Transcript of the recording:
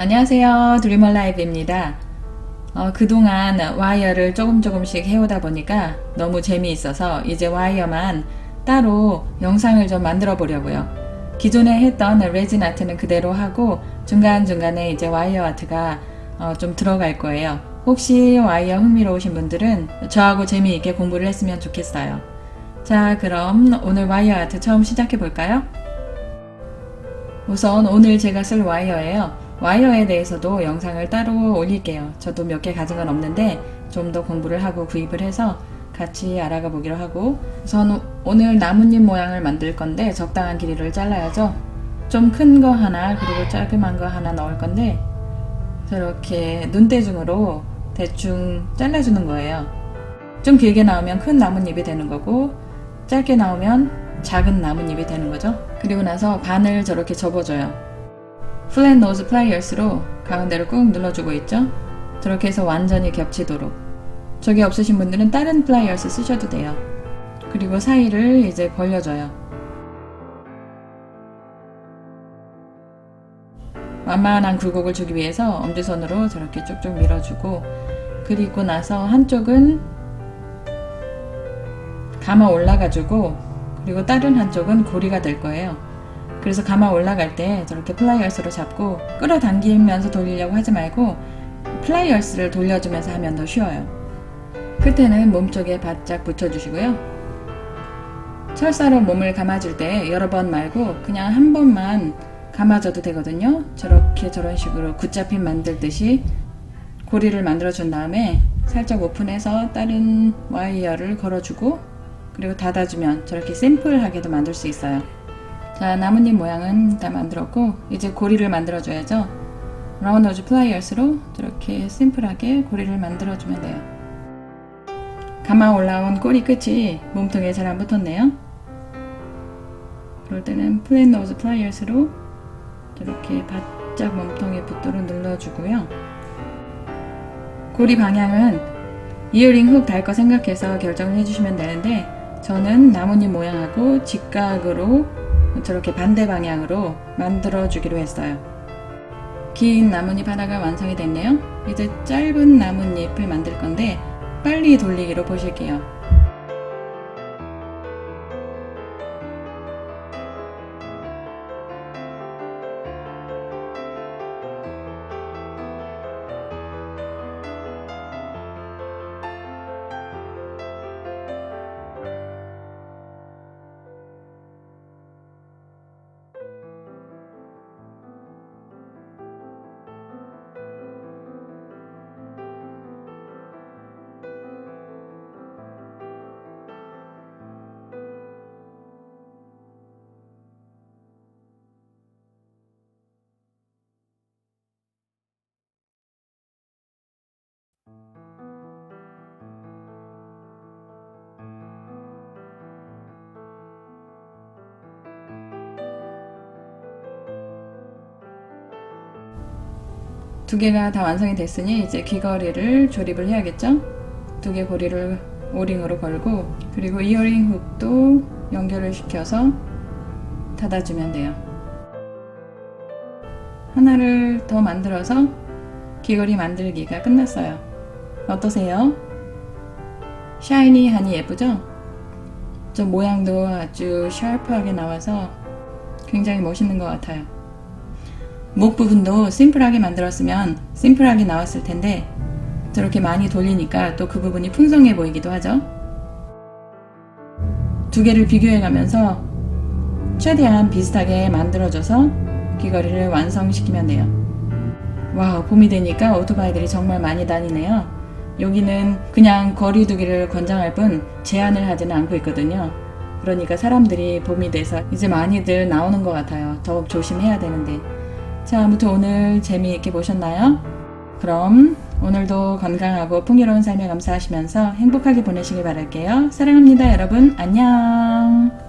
안녕하세요. 드리머 라이브입니다. 어, 그동안 와이어를 조금 조금씩 해오다 보니까 너무 재미있어서 이제 와이어만 따로 영상을 좀 만들어 보려고요. 기존에 했던 레진 아트는 그대로 하고 중간중간에 이제 와이어 아트가 어, 좀 들어갈 거예요. 혹시 와이어 흥미로우신 분들은 저하고 재미있게 공부를 했으면 좋겠어요. 자, 그럼 오늘 와이어 아트 처음 시작해 볼까요? 우선 오늘 제가 쓸 와이어예요. 와이어에 대해서도 영상을 따로 올릴게요. 저도 몇 개 가진 건 없는데 좀 더 공부를 하고 구입을 해서 같이 알아가 보기로 하고 우선 오늘 나뭇잎 모양을 만들 건데 적당한 길이를 잘라야죠. 좀 큰 거 하나 그리고 조그만 거 하나 넣을 건데 저렇게 눈대중으로 대충 잘라주는 거예요. 좀 길게 나오면 큰 나뭇잎이 되는 거고 짧게 나오면 작은 나뭇잎이 되는 거죠. 그리고 나서 반을 저렇게 접어줘요. 플랫 노즈 플라이어스로 가운데로 꾹 눌러주고 있죠. 저렇게 해서 완전히 겹치도록. 저게 없으신 분들은 다른 플라이어스 쓰셔도 돼요. 그리고 사이를 이제 벌려줘요. 완만한 굴곡을 주기 위해서 엄지손으로 저렇게 쭉쭉 밀어주고 그리고 나서 한쪽은 감아 올라가지고 그리고 다른 한쪽은 고리가 될 거예요. 그래서 감아 올라갈 때 저렇게 플라이어스로 잡고 끌어당기면서 돌리려고 하지 말고 플라이어스를 돌려주면서 하면 더 쉬워요. 끝에는 몸쪽에 바짝 붙여주시고요. 철사로 몸을 감아줄 때 여러 번 말고 그냥 한 번만 감아줘도 되거든요. 저렇게 저런 식으로 굳잡힘 만들듯이 고리를 만들어준 다음에 살짝 오픈해서 다른 와이어를 걸어주고 그리고 닫아주면 저렇게 심플하게도 만들 수 있어요. 자, 나뭇잎 모양은 다 만들었고 이제 고리를 만들어줘야죠. 라운드즈 플라이어스로 저렇게 심플하게 고리를 만들어주면 돼요. 감아 올라온 꼬리 끝이 몸통에 잘 안 붙었네요. 그럴 때는 플랫 노즈 플라이어스로 저렇게 바짝 몸통에 붙도록 눌러주고요. 고리 방향은 이어링 훅 달 거 생각해서 결정을 해주시면 되는데 저는 나뭇잎 모양하고 직각으로 저렇게 반대 방향으로 만들어 주기로 했어요. 긴 나뭇잎 하나가 완성이 됐네요. 이제 짧은 나뭇잎을 만들 건데 빨리 돌리기로 보실게요. 두 개가 다 완성이 됐으니 이제 귀걸이를 조립을 해야겠죠? 두 개 고리를 오링으로 걸고 그리고 이어링 훅도 연결을 시켜서 닫아주면 돼요. 하나를 더 만들어서 귀걸이 만들기가 끝났어요. 어떠세요? 샤이니하니 예쁘죠? 좀 모양도 아주 샤프하게 나와서 굉장히 멋있는 것 같아요. 목 부분도 심플하게 만들었으면 심플하게 나왔을 텐데 저렇게 많이 돌리니까 또 그 부분이 풍성해 보이기도 하죠. 두 개를 비교해 가면서 최대한 비슷하게 만들어줘서 귀걸이를 완성시키면 돼요. 와, 봄이 되니까 오토바이들이 정말 많이 다니네요. 여기는 그냥 거리두기를 권장할 뿐 제한을 하지는 않고 있거든요. 그러니까 사람들이 봄이 돼서 이제 많이들 나오는 것 같아요. 더욱 조심해야 되는데. 자, 아무튼 오늘 재미있게 보셨나요? 그럼 오늘도 건강하고 풍요로운 삶에 감사하시면서 행복하게 보내시길 바랄게요. 사랑합니다, 여러분. 안녕.